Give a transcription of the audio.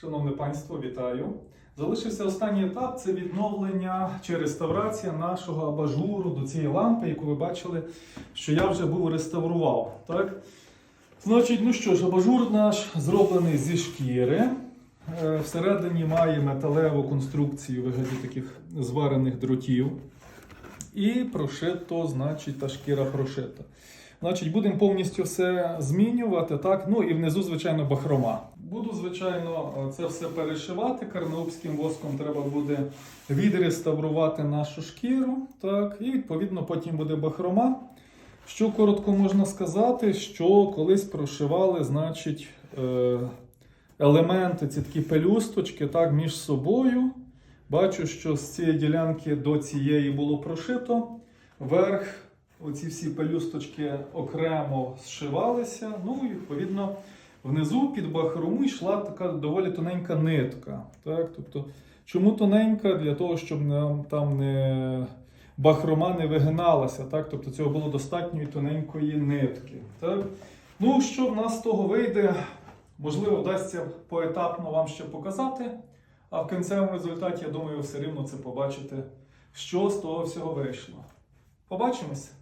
Шановне панство, вітаю! Залишився останній етап це відновлення чи реставрація нашого абажуру до цієї лампи, яку ви бачили, що я вже був реставрував. Так? Значить, ну що ж, абажур наш зроблений зі шкіри. Е, Всередині має металеву конструкцію вигляді таких зварених дротів. І прошито, значить, та шкіра прошита. Значить, будемо повністю все змінювати, так? Ну і внизу, звичайно, бахрома. Буду, звичайно, це все перешивати. Карнаубським воском треба буде відреставрувати нашу шкіру. Так, і відповідно потім буде бахрома. Що коротко можна сказати, що колись прошивали, значить, е, елементи, ці такі пелюсточки, так, між собою. Бачу, що з цієї ділянки до цієї було прошито. Верх, оці всі пелюсточки окремо зшивалися. Ну і відповідно внизу під бахрому йшла така доволі тоненька нитка. Так? Тобто, чому тоненька? Для того, щоб там не бахрома не вигиналася. Так? Тобто цього було достатньо і тоненької нитки. Так? Ну, що в нас з того вийде? Можливо, вдасться поетапно вам ще показати. А в кінцевому результаті, я думаю, ви все рівно це побачите, що з того всього вийшло. Побачимось!